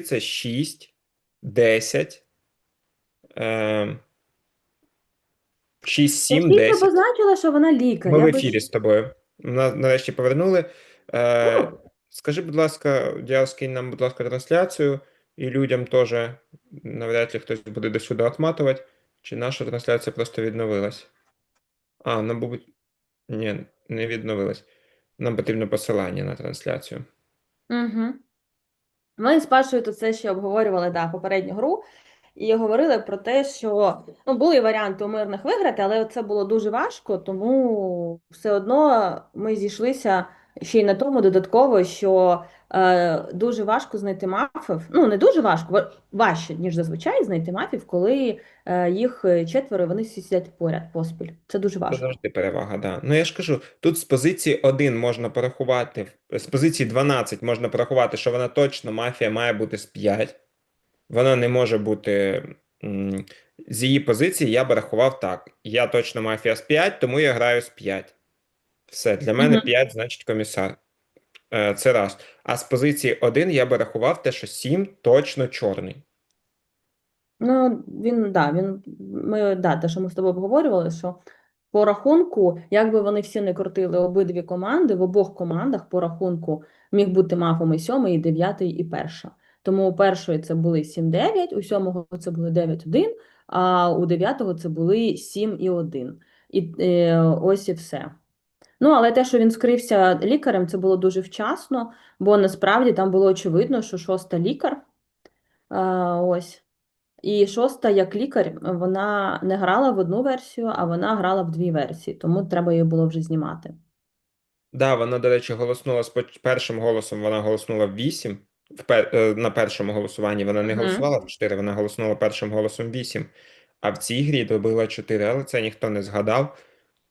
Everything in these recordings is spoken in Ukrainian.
це 6, 10, е, 6, 7, Я тільки 10. позначила, що вона лікар. Ми Я в ефірі з тобою. Нас нарешті повернули. Е, Ну. скажи, будь ласка, Діал, скинь нам, будь ласка, трансляцію, і людям теж навряд ли хтось буде до сюди отматувати, чи наша трансляція просто відновилась. А, нам, мабуть, ні, не відновилась. Нам потрібно посилання на трансляцію. Угу. Ми з Пашою тут це ще обговорювали да, попередню гру і говорили про те, що ну, були варіанти у мирних виграти, але це було дуже важко, тому все одно ми зійшлися ще й на тому додатково, що дуже важко знайти мафів. Ну, не дуже важко, важче, ніж зазвичай знайти мафів, коли е, їх четверо вони всі сидять поряд поспіль. Це дуже Це важко. завжди перевага, да. Ну я ж кажу, тут з позиції 1 можна порахувати, з позиції 12 можна порахувати, що вона точно мафія має бути з 5. Вона не може бути. З її позиції я би рахував так. Я точно мафія з 5, тому я граю з 5. Все, для мене 5 значить комісар. Е, Це раз. А з позиції 1 я би рахував те, що 7 точно чорний. Ну, він, да, він, ми, да, те, що ми з тобою обговорювали, що по рахунку, як би вони всі не крутили обидві команди, в обох командах по рахунку міг бути мафом і сьомий, і дев'ятий, і перша. Тому у першої це були 7-9, у сьомого це були 9-1, а у дев'ятого це були 7 і 1. І е, ось і все. Ну, але те, що він скрився лікарем, це було дуже вчасно, бо насправді там було очевидно, що шоста лікар. А, ось. І шоста, як лікар, вона не грала в одну версію, а вона грала в дві версії, тому треба її було вже знімати. Да, вона, до речі, голоснула споч- першим голосом, вона голоснула в 8. В пер... е, На першому голосуванні вона не голосувала в 4, вона голоснула першим голосом 8. А в цій грі добила 4, але це ніхто не згадав.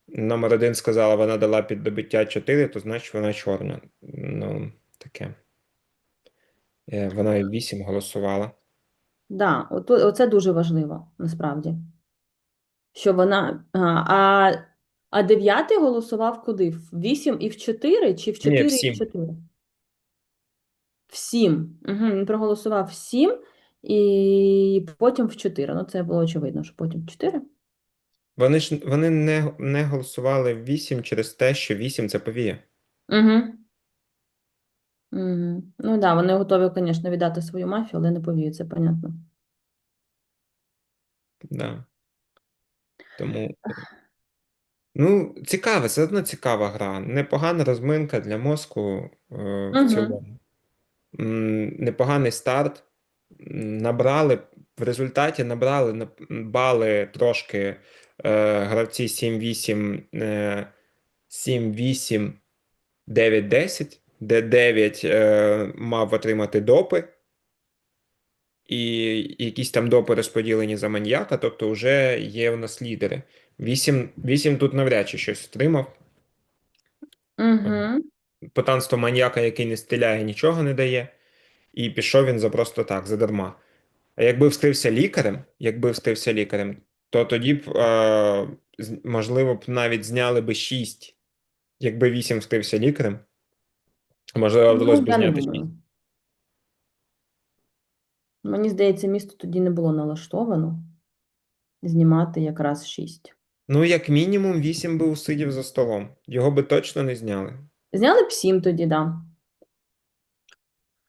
Номер один сказала, вона дала під добиття 4, то значить вона чорна. Ну, таке. Е, Вона і в 8 голосувала. Да, оце дуже важливо, насправді. Що вона. А, а, а дев'ятий голосував куди? В 8 і в 4, чи в 4 і в 4? В 7. Угу, він проголосував в 7 і потім в 4. Ну, це було очевидно, що потім в 4. Вони ж вони не, не голосували 8 через те, що 8 це повія. Угу. Угу. Ну так, да, вони готові, звісно, віддати свою мафію, але не повію, це понятно. Да. Тому. Ну, цікава, все одно цікава гра. Непогана розминка для мозку е, в цілому. Непоганий старт. Набрали, в результаті набрали бали трошки гравці 7-8, е, 7-8, 9-10, де 9 е, мав отримати допи. І якісь там допи розподілені за маньяка, тобто вже є у нас лідери. 8, 8 тут навряд чи щось отримав. Угу. Потанство маньяка, який не стріляє, нічого не дає. І пішов він за просто так, задарма. А якби вскрився лікарем, якби вскрився лікарем, то тоді б, е, можливо, б навіть зняли би 6, якби 8 вскрився лікарем. Можливо, вдалося б Ну, зняти 6. Мені здається, місто тоді не було налаштовано знімати якраз 6. Ну, як мінімум, 8 би усидів за столом. Його би точно не зняли. Зняли б 7 тоді, да.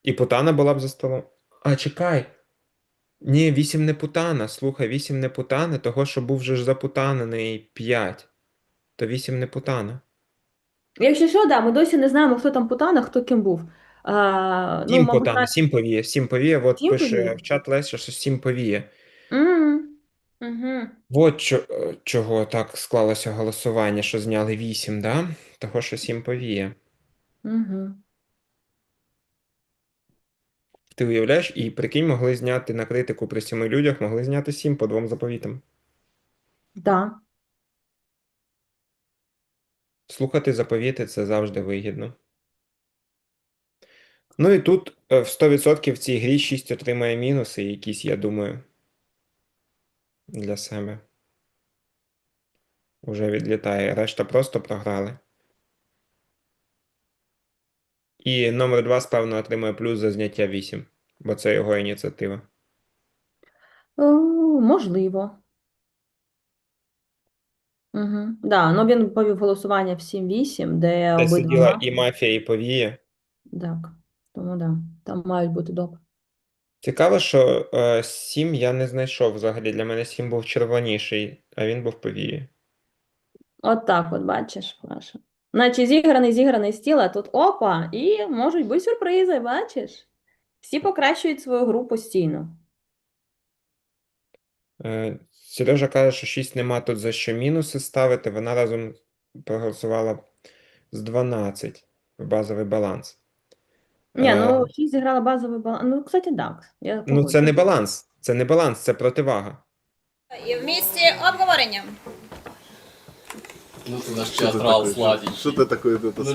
І Путана була б за столом. А, чекай. Ні, 8 не Путана. Слухай, 8 не Путана, того, що був же ж запутанений 5. То 8 не Путана. Якщо що, да, ми досі не знаємо, хто там Путана, хто ким був. А, ну, 7 мабуть, Путана, на- 7 повіє, 7 повіє. От Сім пише повіє? в чат Леся, що 7 повіє. М, Мгм. От чо- чого так склалося голосування, що зняли 8, да? Того, що 7 повіє. Мгм. Ти уявляєш, і прикинь, могли зняти на критику при 7 людях, могли зняти 7 по двом заповітам. Да. Слухати заповіти це завжди вигідно. Ну і тут е, в 100% в цій грі 6 отримає мінуси, якісь, я думаю, для себе. Уже відлітає. Решта просто програли. І номер 2, певно, отримує плюс за зняття 8. бо це його ініціатива. О, можливо. Угу. Да, ну він повів голосування в 7-8, де Де обидва сиділа і мафія, і повія. Так, тому да, там мають бути добре. Цікаво, що е, 7 я не знайшов взагалі. Для мене 7 був червоніший, а він був повії. От так от, бачиш, Паша. Наче зіграний, зіграний стіл, а тут опа, і можуть бути сюрпризи, бачиш? Всі покращують свою гру постійно. Е, Сережа каже, що 6 нема тут за що мінуси ставити. Вона разом проголосувала з 12 в базовий баланс. Ні, Е, ну 6 зіграла базовий баланс. Ну, кстати, так. Я Ну, це не баланс. Це не баланс, це противага. І в місці обговорення. Ну, ты наш Что ты театрал такой, сладенький. Что ты такой это